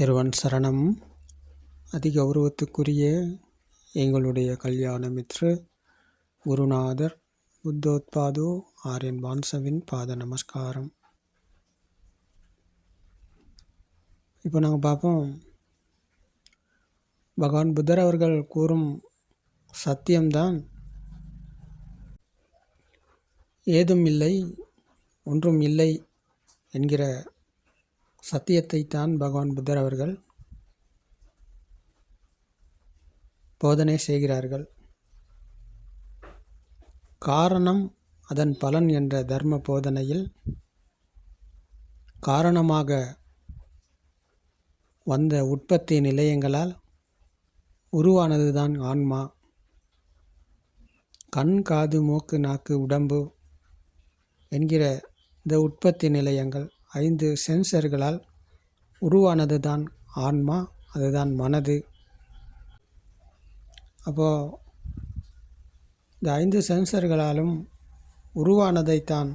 திருவன் சரணம். அதிகௌரவத்துக்குரிய எங்களுடைய கல்யாண மித்ரு குருநாதர் புத்தோத்பாதோ ஆரியன் வான்சவின் பாத நமஸ்காரம். இப்போ நாங்கள் பார்ப்போம். பகவான் புத்தர் அவர்கள் கூறும் சத்தியம்தான். ஏதும் இல்லை ஒன்றும் இல்லை என்கிற சத்தியத்தை தான் பகவான் புத்தர் அவர்கள் போதனை செய்கிறார்கள். காரணம் அதன் பலன் என்ற தர்ம போதனையில் காரணமாக வந்த உற்பத்தி நிலையங்களால் உருவானதுதான் ஆன்மா. கண் காது மூக்கு நாக்கு உடம்பு என்கிற இந்த உற்பத்தி நிலையங்கள். ஐந்து சென்சர்களால் உருவானது தான் ஆன்மா அதுதான் மனது. அப்போது இந்த ஐந்து சென்சர்களாலும் உருவானதைத்தான்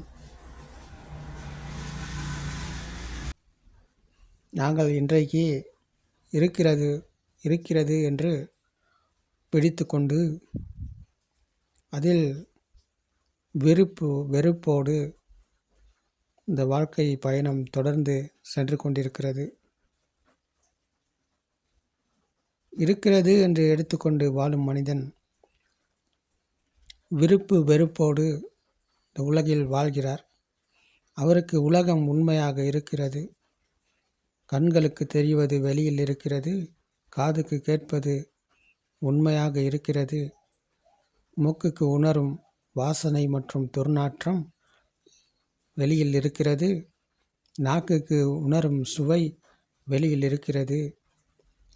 நாங்கள் இன்றைக்கு இருக்கிறது இருக்கிறது என்று பிடித்து கொண்டு அதில் வெறுப்பு வெறுப்போடு இந்த வாழ்க்கை பயணம் தொடர்ந்து சென்று கொண்டிருக்கிறது. இருக்கிறது என்று எடுத்துக்கொண்டு வாழும் மனிதன் விருப்பு வெறுப்போடு இந்த உலகில் வாழ்கிறார். அவருக்கு உலகம் உண்மையாக இருக்கிறது. கண்களுக்கு தெரிவது வெளியில் இருக்கிறது. காதுக்கு கேட்பது உண்மையாக இருக்கிறது. மூக்குக்கு உணரும் வாசனை மற்றும் துர்நாற்றம் வெளியில் இருக்கிறது. நாக்குக்கு உணரும் சுவை வெளியில் இருக்கிறது.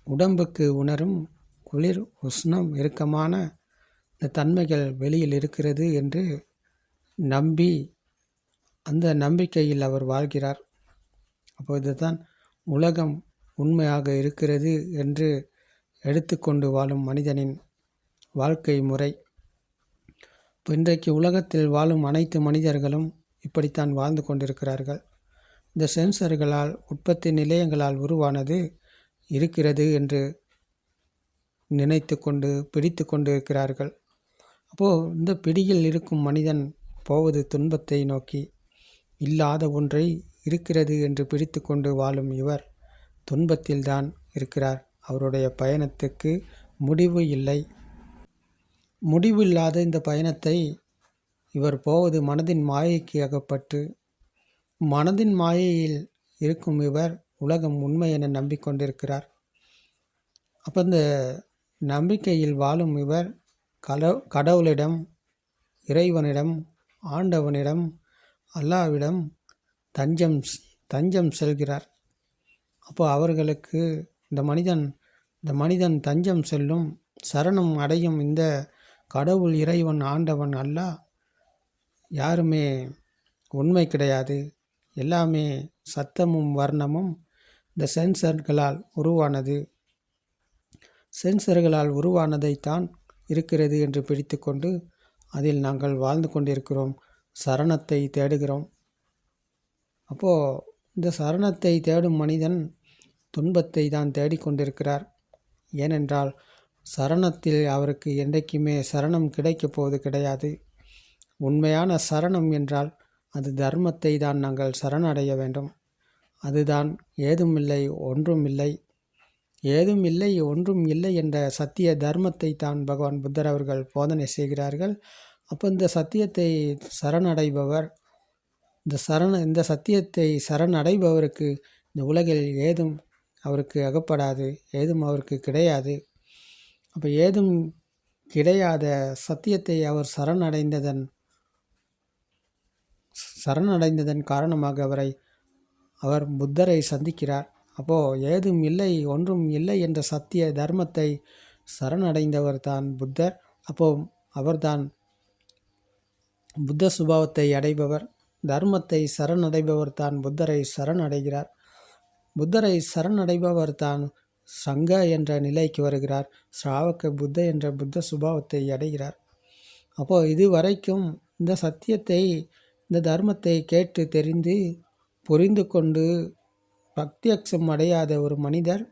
உடம்புக்கு உணரும் குளிர் உஷ்ணம் இறுக்கமான இந்த தன்மைகள் வெளியில் இருக்கிறது என்று நம்பி அந்த நம்பிக்கையில் அவர் வாழ்கிறார். அப்போது தான் உலகம் உண்மையாக இருக்கிறது என்று எடுத்துக்கொண்டு வாழும் மனிதனின் வாழ்க்கை முறை. இப்போ இன்றைக்கு உலகத்தில் வாழும் அனைத்து மனிதர்களும் இப்படித்தான் வாழ்ந்து கொண்டிருக்கிறார்கள். இந்த சென்சர்களால் உற்பத்தி நிலையங்களால் உருவானது இருக்கிறது என்று நினைத்து கொண்டு பிடித்து கொண்டு இருக்கிறார்கள் அப்போது இந்த பிடியில் இருக்கும் மனிதன் போவது துன்பத்தை நோக்கி இல்லாத ஒன்றை இருக்கிறது என்று பிடித்து கொண்டு வாழும் இவர் துன்பத்தில்தான் இருக்கிறார். அவருடைய பயணத்துக்கு முடிவு இல்லை. முடிவில்லாத இந்த பயணத்தை இவர் போவது மனதின் மாயைக்கு அகப்பட்டு மனதின் மாயையில் இருக்கும் இவர் உலகம் உண்மை என நம்பிக்கொண்டிருக்கிறார். அப்போ இந்த நம்பிக்கையில் வாழும் இவர் கட கடவுளிடம் இறைவனிடம் ஆண்டவனிடம் அல்லாவிடம் தஞ்சம் தஞ்சம் செல்கிறார். அப்போ அவர்களுக்கு இந்த மனிதன் இந்த மனிதன் தஞ்சம் செல்லும் சரணம் அடையும் இந்த கடவுள் இறைவன் ஆண்டவன் அல்லாஹ் யாருமே உண்மை கிடையாது. எல்லாமே சத்தமும் வர்ணமும் இந்த சென்சர்களால் உருவானது. சென்சர்களால் உருவானதைத்தான் இருக்கிறது என்று பிடித்துக்கொண்டு அதில் நாங்கள் வாழ்ந்து கொண்டிருக்கிறோம். சரணத்தை தேடுகிறோம். அப்போது இந்த சரணத்தை தேடும் மனிதன் துன்பத்தை தான் தேடிக்கொண்டிருக்கிறார் ஏனென்றால் சரணத்தில் அவருக்கு என்றைக்குமே சரணம் கிடைக்கப் போவது கிடையாது. உண்மையான சரணம் என்றால் அது தர்மத்தை தான் நாங்கள் சரணடைய வேண்டும். அதுதான் ஏதும் இல்லை ஒன்றும் இல்லை ஏதும் இல்லை ஒன்றும் இல்லை என்ற சத்திய தர்மத்தை தான் பகவான் புத்தர் அவர்கள் போதனை செய்கிறார்கள். அப்போ இந்த சத்தியத்தை சரணடைபவர் இந்த சரண இந்த சத்தியத்தை சரணடைபவருக்கு இந்த உலகில் ஏதும் அவருக்கு அகப்படாது ஏதும் அவருக்கு கிடையாது. அப்போ ஏதும் கிடையாத சத்தியத்தை அவர் சரணடைந்ததன் சரணடைந்ததன் காரணமாக அவரை அவர் புத்தரை சந்திக்கிறார். அப்போது ஏதும் இல்லை ஒன்றும் இல்லை என்ற சத்திய தர்மத்தை சரணடைந்தவர் தான் புத்தர். அப்போ அவர்தான் புத்த சுபாவத்தை அடைபவர். தர்மத்தை சரணடைபவர் தான் புத்தரை சரணடைகிறார். புத்தரை சரணடைபவர் தான் சங்க என்ற நிலைக்கு வருகிறார். ஸ்ராவக புத்த என்ற புத்த சுபாவத்தை அடைகிறார். அப்போது இதுவரைக்கும் இந்த சத்தியத்தை இந்த தர்மத்தை கேட்டு தெரிந்து புரிந்து கொண்டு பிரத்யக்ஷம் அடையாத ஒரு மனிதர்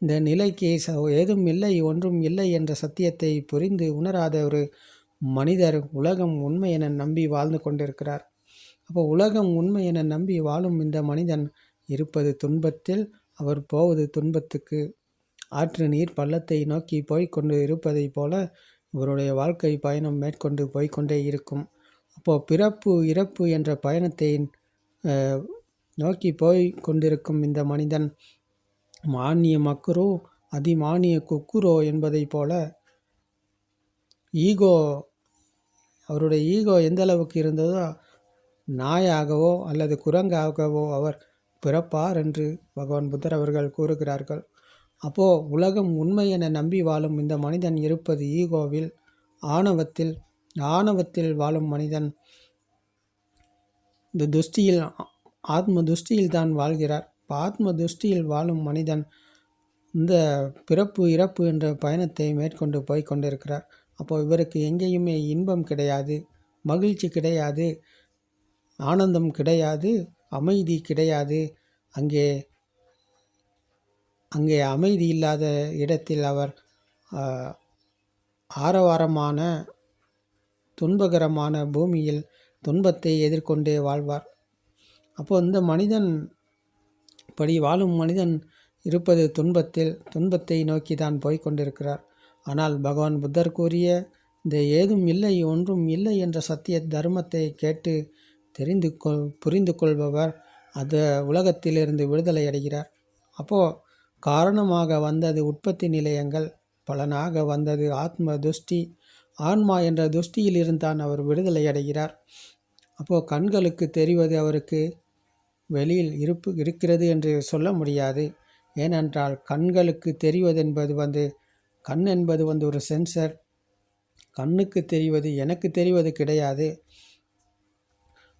இந்த நிலைக்கு ச ஏதும் இல்லை ஒன்றும் இல்லை என்ற சத்தியத்தை புரிந்து உணராத ஒரு மனிதர் உலகம் உண்மை என நம்பி வாழ்ந்து கொண்டிருக்கிறார். அப்போ உலகம் உண்மை என நம்பி வாழும் இந்த மனிதன் இருப்பது துன்பத்தில் அவர் போவது துன்பத்துக்கு. ஆற்று நீர் பள்ளத்தை நோக்கி போய்க்கொண்டு இருப்பதைப் போல இவருடைய வாழ்க்கை பயணம் மேற்கொண்டு போய்க்கொண்டே இருக்கும். அப்போது பிறப்பு இறப்பு என்ற பயணத்தை நோக்கி போய் கொண்டிருக்கும் இந்த மனிதன் மானிய மக்குரோ அதிமானிய குக்குரோ என்பதைப் போல ஈகோ அவருடைய ஈகோ எந்த அளவுக்கு இருந்ததோ நாயாகவோ அல்லது குரங்காகவோ அவர் பிறப்பார் என்று பகவான் புத்தர் அவர்கள் கூறுகிறார்கள். அப்போது உலகம் உண்மை என நம்பி வாழும் இந்த மனிதன் இருப்பது ஈகோவில் ஆணவத்தில் ஆணவத்தில் வாழும் மனிதன் இந்த துஷ்டியில் ஆத்ம துஷ்டியில் தான் வாழ்கிறார். ஆத்ம துஷ்டியில் வாழும் மனிதன் இந்த பிறப்பு இறப்பு என்ற பயணத்தை மேற்கொண்டு போய் கொண்டிருக்கிறார். அப்போ இவருக்கு எங்கேயுமே இன்பம் கிடையாது மகிழ்ச்சி கிடையாது ஆனந்தம் கிடையாது அமைதி கிடையாது. அங்கே அங்கே அமைதி இல்லாத இடத்தில் அவர் ஆரவாரமான துன்பகரமான பூமியில் துன்பத்தை எதிர்கொண்டே வாழ்வார். அப்போ இந்த மனிதன் படி வாழும் மனிதன் இருப்பது துன்பத்தில் துன்பத்தை நோக்கி தான் போய்கொண்டிருக்கிறார் ஆனால் பகவான் புத்தர் கூறிய இந்த ஏதும் இல்லை ஒன்றும் இல்லை என்ற சத்திய தர்மத்தை கேட்டு தெரிந்து கொள் புரிந்து கொள்பவர் அந்த உலகத்திலிருந்து விடுதலை அடைகிறார். அப்போது காரணமாக வந்தது உற்பத்தி நிலையங்கள் பலனாக வந்தது ஆத்ம துஷ்டி ஆன்மா என்ற துஷ்டியிலிருந்தான் அவர் விடுதலை அடைகிறார். அப்போது கண்களுக்கு தெரிவது அவருக்கு வெளியில் இருப்பு இருக்கிறது என்று சொல்ல முடியாது. ஏனென்றால் கண்களுக்கு தெரிவது என்பது வந்து கண் என்பது வந்து ஒரு சென்சர் கண்ணுக்கு தெரிவது எனக்கு தெரிவது கிடையாது.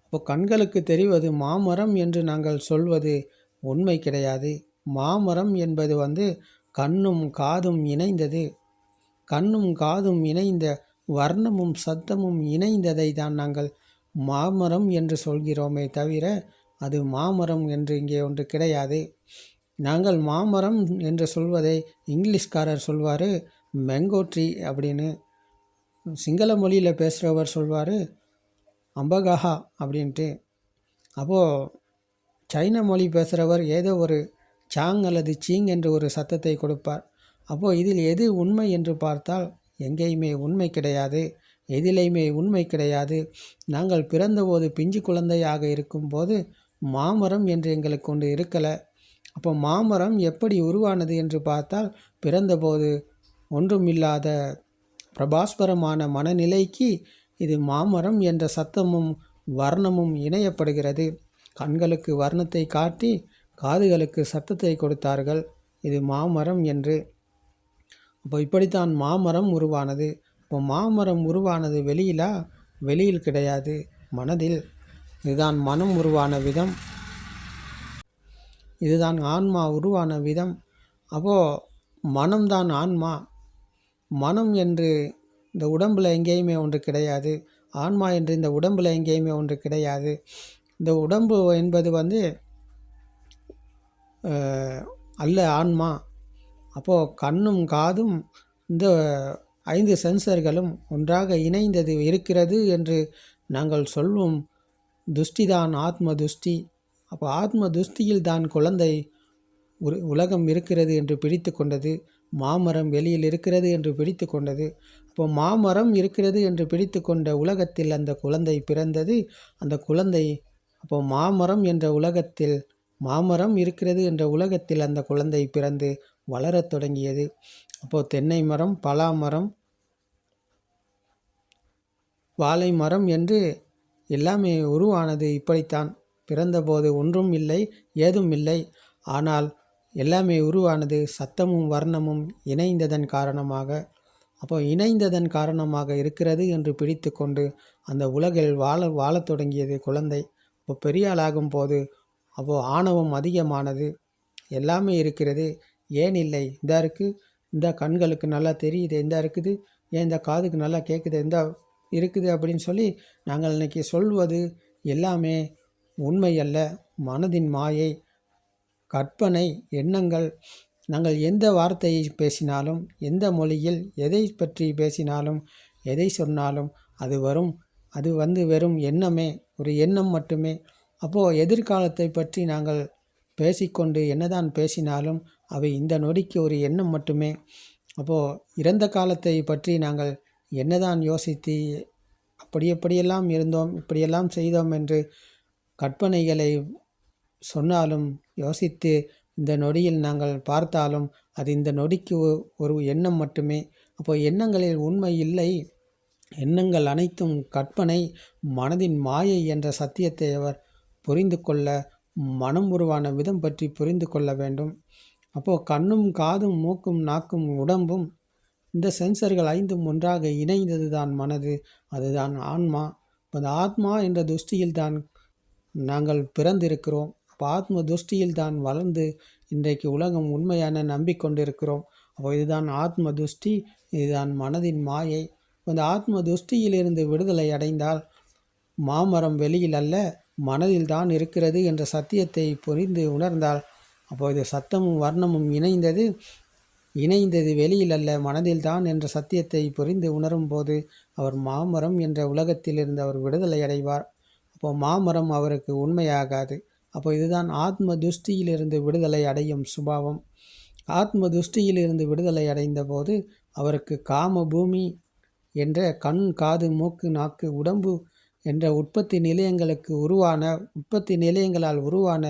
அப்போ கண்களுக்கு தெரிவது மாமரம் என்று நாங்கள் சொல்வது உண்மை கிடையாது. மாமரம் என்பது வந்து கண்ணும் காதும் இணைந்தது. கண்ணும் காதும் இணைந்த வர்ணமும் சத்தமும் இணைந்ததை தான் நாங்கள் மாமரம் என்று சொல்கிறோமே தவிர அது மாமரம் என்று இங்கே ஒன்று கிடையாது. நாங்கள் மாமரம் என்று சொல்வதை இங்கிலீஷ்காரர் சொல்வார் மேங்கோ ட்ரீ அப்படின்னு. சிங்கள மொழியில் பேசுகிறவர் சொல்வார் அம்பகஹா அப்படின்ட்டு. அப்போது சைன மொழி பேசுகிறவர் ஏதோ ஒரு சாங் அல்லது சீங் என்று ஒரு சத்தத்தை கொடுப்பார். அப்போது இதில் எது உண்மை என்று பார்த்தால் எங்கேயுமே உண்மை கிடையாது எதிலையுமே உண்மை கிடையாது. நாங்கள் பிறந்தபோது பிஞ்சு குழந்தையாக இருக்கும்போது மாமரம் என்று எங்களுக்கு ஒன்று இருக்கலை. அப்போ மாமரம் எப்படி உருவானது என்று பார்த்தால் பிறந்தபோது ஒன்றுமில்லாத பிரபாஸ்பரமான மனநிலைக்கு இது மாமரம் என்ற சத்தமும் வர்ணமும் இணையப்படுகிறது. கண்களுக்கு வர்ணத்தை காட்டி காதுகளுக்கு சத்தத்தை கொடுத்தார்கள். இது மாமரம் என்று இப்போ இப்படித்தான் மாமரம் உருவானது. இப்போ மாமரம் உருவானது வெளியிலா? வெளியில் கிடையாது மனதில். இதுதான் மனம் உருவான விதம். இதுதான் ஆன்மா உருவான விதம். அப்போது மனம்தான் ஆன்மா. மனம் என்று இந்த உடம்பில் எங்கேயுமே ஒன்று கிடையாது. ஆன்மா என்று இந்த உடம்பில் எங்கேயுமே ஒன்று கிடையாது. இந்த உடம்பு என்பது வந்து அல்ல ஆன்மா. அப்போது கண்ணும் காதும் இந்த ஐந்து சென்சர்களும் ஒன்றாக இணைந்தது இருக்கிறது என்று நாங்கள் சொல்லும் துஷ்டிதான் ஆத்ம துஷ்டி அப்போ ஆத்ம துஷ்டியில் தான் குழந்தை உலகம் இருக்கிறது என்று பிடித்து கொண்டது. மாமரம் வெளியில் இருக்கிறது என்று பிடித்து கொண்டது. அப்போ மாமரம் இருக்கிறது என்று பிடித்து கொண்ட உலகத்தில் அந்த குழந்தை பிறந்தது. அந்த குழந்தை அப்போ மாமரம் என்ற உலகத்தில் மாமரம் இருக்கிறது என்ற உலகத்தில் அந்த குழந்தை பிறந்து வளரத் தொடங்கியது. அப்போது தென்னை மரம் பலா மரம் வாழை மரம் என்று எல்லாமே உருவானது இப்படித்தான். பிறந்தபோது ஒன்றும் இல்லை ஏதும் இல்லை. ஆனால் எல்லாமே உருவானது சத்தமும் வர்ணமும் இணைந்ததன் காரணமாக. அப்போ இணைந்ததன் காரணமாக இருக்கிறது என்று பிடித்து கொண்டு அந்த உலகில் வாழ வாழத் தொடங்கியது குழந்தை. இப்போ பெரிய ஆளாகும் போது அப்போது ஆணவம் அதிகமானது. எல்லாமே இருக்கிறது. ஏன் இல்லை? இந்த இருக்குது இந்த கண்களுக்கு நல்லா தெரியுது. இந்த இருக்குது. ஏன் இந்த காதுக்கு நல்லா கேட்குது இந்த இருக்குது அப்படின்னு சொல்லி நாங்கள் இன்னைக்கு சொல்வது எல்லாமே உண்மை அல்ல. மனதின் மாயை கற்பனை எண்ணங்கள். நாங்கள் எந்த வார்த்தையை பேசினாலும் எந்த மொழியில் எதை பற்றி பேசினாலும் எதை சொன்னாலும் அது வரும். அது வந்து வெறும் எண்ணமே. ஒரு எண்ணம் மட்டுமே. அப்போது எதிர்காலத்தை பற்றி நாங்கள் பேசிக்கொண்டு என்னதான் பேசினாலும் அவை இந்த நொடிக்கு ஒரு எண்ணம் மட்டுமே. அப்போது இறந்த காலத்தை பற்றி நாங்கள் என்னதான் யோசித்து அப்படி எப்படியெல்லாம் இருந்தோம் இப்படியெல்லாம் செய்தோம் என்று கற்பனைகளை சொன்னாலும் யோசித்து இந்த நொடியில் நாங்கள் பார்த்தாலும் அது இந்த நொடிக்கு ஒரு எண்ணம் மட்டுமே. அப்போ எண்ணங்களில் உண்மை இல்லை. எண்ணங்கள் அனைத்தும் கற்பனை மனதின் மாயை என்ற சத்தியத்தை அவர் புரிந்து கொள்ள மனம் உருவான விதம் பற்றி புரிந்து கொள்ள வேண்டும். அப்போது கண்ணும் காதும் மூக்கும் நாக்கும் உடம்பும் இந்த சென்சர்கள் ஐந்தும் ஒன்றாக இணைந்தது தான் மனது. அதுதான் ஆன்மா. இப்போ அந்த ஆத்மா என்ற துஷ்டியில் தான் நாங்கள் பிறந்திருக்கிறோம். அப்போ ஆத்ம துஷ்டியில் தான் வளர்ந்து இன்றைக்கு உலகம் உண்மையான நம்பிக்கொண்டிருக்கிறோம். அப்போ இதுதான் ஆத்ம துஷ்டி இதுதான் மனதின் மாயை. அந்த ஆத்ம துஷ்டியிலிருந்து விடுதலை அடைந்தால் மாமரம் வெளியில் அல்ல மனதில் தான் இருக்கிறது என்ற சத்தியத்தை புரிந்து உணர்ந்தால் அப்போது சத்தமும் வர்ணமும் இணைந்தது இணைந்தது வெளியில் அல்ல மனதில் தான் என்ற சத்தியத்தை புரிந்து உணரும் போது அவர் மாமரம் என்ற உலகத்திலிருந்து அவர் விடுதலை அடைவார். அப்போ மாமரம் அவருக்கு உண்மையாகாது. அப்போ இதுதான் ஆத்ம துஷ்டியிலிருந்து விடுதலை அடையும் சுபாவம். ஆத்ம துஷ்டியிலிருந்து விடுதலை அடைந்த போது அவருக்கு காம பூமி என்ற கண் காது மூக்கு நாக்கு உடம்பு என்ற உற்பத்தி நிலையங்களுக்கு உருவான உற்பத்தி நிலையங்களால் உருவான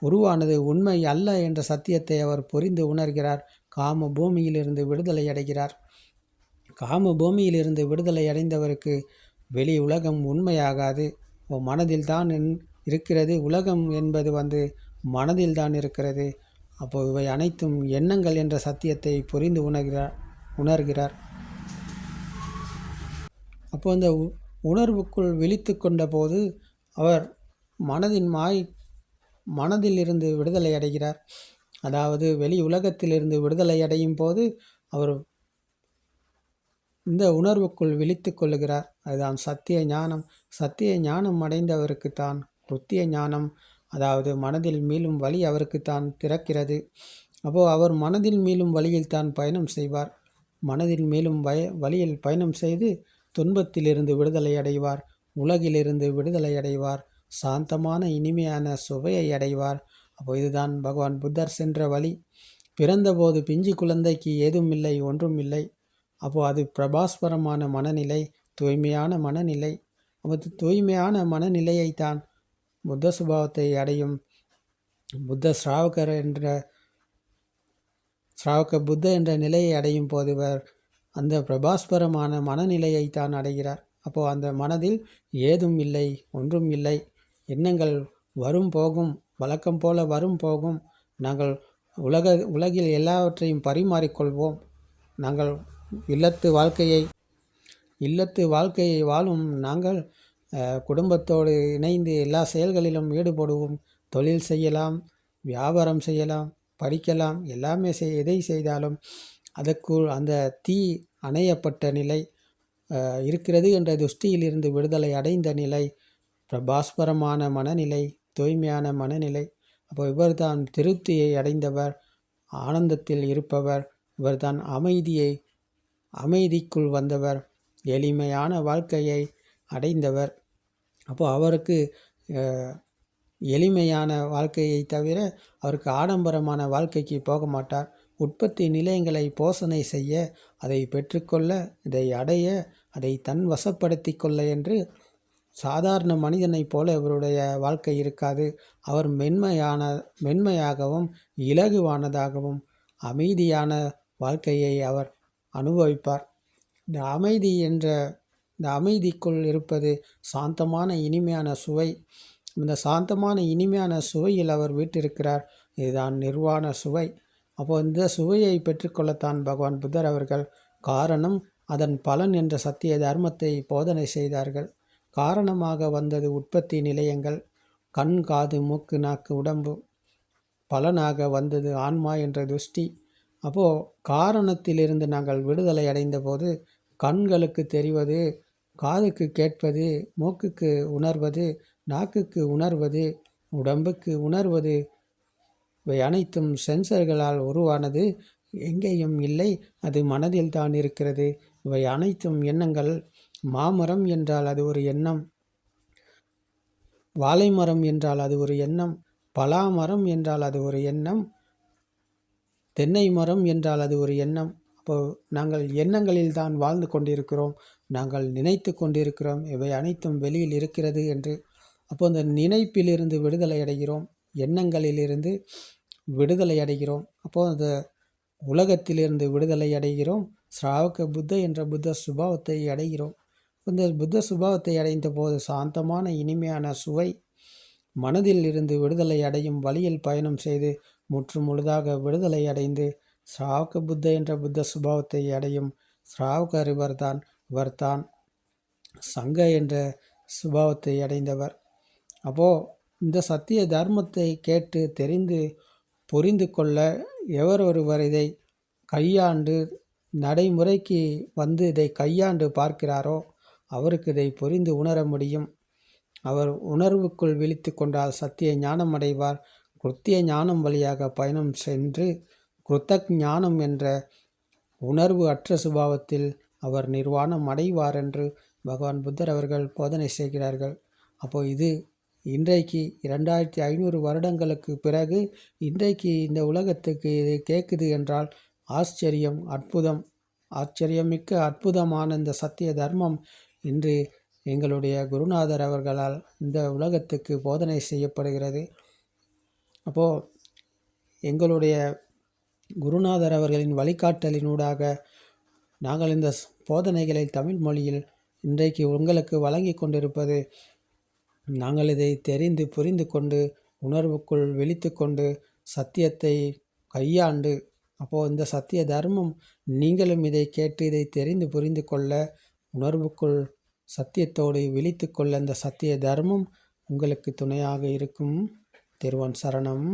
உருவானது உண்மை அல்ல என்ற சத்தியத்தை அவர் புரிந்து உணர்கிறார். காம பூமியிலிருந்து விடுதலை அடைகிறார். காம பூமியிலிருந்து விடுதலை அடைந்தவருக்கு வெளி உலகம் உண்மையாகாது. மனதில் தான் இருக்கிறது. உலகம் என்பது வந்து மனதில் தான் இருக்கிறது. அப்போ இவை அனைத்தும் எண்ணங்கள் என்ற சத்தியத்தை புரிந்து உணர்கிறார் உணர்கிறார். அப்போ அந்த உ- உணர்வுக்குள் விழித்து கொண்ட போது அவர் மனதின் மாய் மனதில் இருந்து விடுதலை அடைகிறார். அதாவது வெளி உலகத்திலிருந்து விடுதலை அடையும் போது அவர் இந்த உணர்வுக்குள் விழித்து கொள்ளுகிறார். அதுதான் சத்திய ஞானம். சத்திய ஞானம் அடைந்தவருக்கு தான் ருத்திய ஞானம் அதாவது மனதில் மீளும் வழி அவருக்கு தான் திறக்கிறது. அப்போ அவர் மனதில் மீளும் வழியில் தான் பயணம் செய்வார். மனதில் மேலும் வய வழியில் பயணம் செய்து துன்பத்திலிருந்து விடுதலை அடைவார். உலகிலிருந்து விடுதலை அடைவார். சாந்தமான இனிமையான சுவையை அடைவார். அப்போ இதுதான் பகவான் புத்தர் சென்ற வழி. பிறந்தபோது பிஞ்சு குழந்தைக்கு ஏதும் இல்லை ஒன்றும் இல்லை. அப்போது அது பிரபாஸ்வரமான மனநிலை தூய்மையான மனநிலை. அப்போ தூய்மையான மனநிலையைத்தான் புத்த சுபாவத்தை அடையும். புத்த ஸ்ராவகர் என்ற ஸ்ராவக புத்த என்ற நிலையை அடையும் போது இவர் அந்த பிரபாஸ்வரமான மனநிலையை தான் அடைகிறார். அப்போது அந்த மனதில் ஏதும் இல்லை ஒன்றும் இல்லை. எண்ணங்கள் வரும் போகும் வழக்கம் போல வரும் போகும். நாங்கள் உலக உலகில் எல்லாவற்றையும் பரிமாறிக்கொள்வோம். நாங்கள் இல்லத்து வாழ்க்கையை இல்லத்து வாழ்க்கையை வாழும். நாங்கள் குடும்பத்தோடு இணைந்து எல்லா செயல்களிலும் ஈடுபடுவோம். தொழில் செய்யலாம் வியாபாரம் செய்யலாம் படிக்கலாம். எல்லாமே செய் எதை செய்தாலும் அதற்குள் அந்த தீ அணையப்பட்ட நிலை இருக்கிறது என்ற துஷ்டியிலிருந்து விடுதலை அடைந்த நிலை. பிரபாஸ்வரமான மனநிலை தூய்மையான மனநிலை. அப்போ இவர்தான் திருப்தியை அடைந்தவர் ஆனந்தத்தில் இருப்பவர். இவர்தான் அமைதியை அமைதிக்குள் வந்தவர். எளிமையான வாழ்க்கையை அடைந்தவர். அப்போ அவருக்கு எளிமையான வாழ்க்கையை தவிர அவருக்கு ஆடம்பரமான வாழ்க்கைக்கு போக மாட்டார். உற்பத்தி நிலையங்களை போஷணை செய்ய அதை பெற்றுக்கொள்ள இதை அடைய அதை தன் வசப்படுத்தி கொள்ள என்று சாதாரண மனிதனைப் போல இவருடைய வாழ்க்கை இருக்காது. அவர் மென்மையான மென்மையாகவும் இலகுவானதாகவும் அமைதியான வாழ்க்கையை அவர் அனுபவிப்பார். இந்த அமைதி என்ற இந்த அமைதிக்குள் இருப்பது சாந்தமான இனிமையான சுவை. இந்த சாந்தமான இனிமையான சுவையில் அவர் வீட்டிருக்கிறார். இதுதான் நிர்வாண சுவை. அப்போ இந்த சுவையை பெற்றுக்கொள்ளத்தான் பகவான் புத்தர் அவர்கள் காரணம் அதன் பலன் என்ற சத்திய தர்மத்தை போதனை செய்தார்கள். காரணமாக வந்தது உற்பத்தி நிலையங்கள் கண் காது மூக்கு நாக்கு உடம்பு பலனாக வந்தது ஆன்மா என்ற துஷ்டி. அப்போது காரணத்திலிருந்து நாங்கள் விடுதலை அடைந்தபோது கண்களுக்கு தெரிவது காதுக்கு கேட்பது மூக்குக்கு உணர்வது நாக்குக்கு உணர்வது உடம்புக்கு உணர்வது இவை அனைத்தும் சென்சர்களால் உருவானது. எங்கேயும் இல்லை அது மனதில் தான் இருக்கிறது. இவை அனைத்தும் எண்ணங்கள் மாமரம் என்றால் அது ஒரு எண்ணம். வாழை மரம் என்றால் அது ஒரு எண்ணம். பலா மரம் என்றால் அது ஒரு எண்ணம். தென்னை மரம் என்றால் அது ஒரு எண்ணம். அப்போ நாங்கள் எண்ணங்களில் தான் வாழ்ந்து கொண்டிருக்கிறோம். நாங்கள் நினைத்து கொண்டிருக்கிறோம். இவை அனைத்தும் வெளியில் இருக்கிறது என்று. அப்போ அந்த நினைப்பிலிருந்து விடுதலை அடைகிறோம். எண்ணங்களிலிருந்து விடுதலை அடைகிறோம். அப்போது அந்த உலகத்திலிருந்து விடுதலை அடைகிறோம். ஸ்ராவக புத்த என்ற புத்த சுபாவத்தை அடைகிறோம். இந்த புத்த சுபாவத்தை அடைந்த போது சாந்தமான இனிமையான சுவை மனதில் இருந்து விடுதலை அடையும் வழியில் பயணம் செய்து முற்று முழுதாக விடுதலை அடைந்து ஸ்ராவக புத்த என்ற புத்த சுபாவத்தை அடையும் ஸ்ராவகர் இவர்தான் இவர்தான் சங்க என்ற சுபாவத்தை அடைந்தவர். அப்போது இந்த சத்திய தர்மத்தை கேட்டு தெரிந்து புரிந்து கொள்ள எவர் ஒருவர் இதை கையாண்டு நடைமுறைக்கு வந்து இதை கையாண்டு பார்க்கிறாரோ அவருக்கு இதை புரிந்து உணர முடியும். அவர் உணர்வுக்குள் விழித்து கொண்டால் சத்திய ஞானம் அடைவார். கிருத்திய ஞானம் வழியாக பயணம் சென்று கிருத்தக் ஞானம் என்ற உணர்வு அற்ற சுபாவத்தில் அவர் நிர்வாணம் அடைவார் என்று பகவான் புத்தர் அவர்கள் போதனை செய்கிறார்கள். அப்போ இது இன்றைக்கு இரண்டாயிரத்தி ஐநூறு வருடங்களுக்கு பிறகு இன்றைக்கு இந்த உலகத்துக்கு இது கேட்குது என்றால் ஆச்சரியம் அற்புதம். ஆச்சரியமிக்க அற்புதமான இந்த சத்திய தர்மம் இன்று எங்களுடைய குருநாதர் அவர்களால் இந்த உலகத்துக்கு போதனை செய்யப்படுகிறது. அப்போது எங்களுடைய குருநாதர் அவர்களின் வழிகாட்டலினூடாக நாங்கள் இந்த போதனைகளை தமிழ் மொழியில் இன்றைக்கு உங்களுக்கு வழங்கி கொண்டிருப்பது நாங்கள் இதை தெரிந்து புரிந்து கொண்டு உணர்வுக்குள் விழித்து கொண்டு சத்தியத்தை கையாண்டு அப்போது இந்த சத்திய தர்மம் நீங்களும் இதை கேட்டு இதை தெரிந்து புரிந்து கொள்ள உணர்வுக்குள் சத்தியத்தோடு விழித்து கொள்ள அந்த சத்திய தர்மம் உங்களுக்கு துணையாக இருக்கும். திருவன் சரணம்.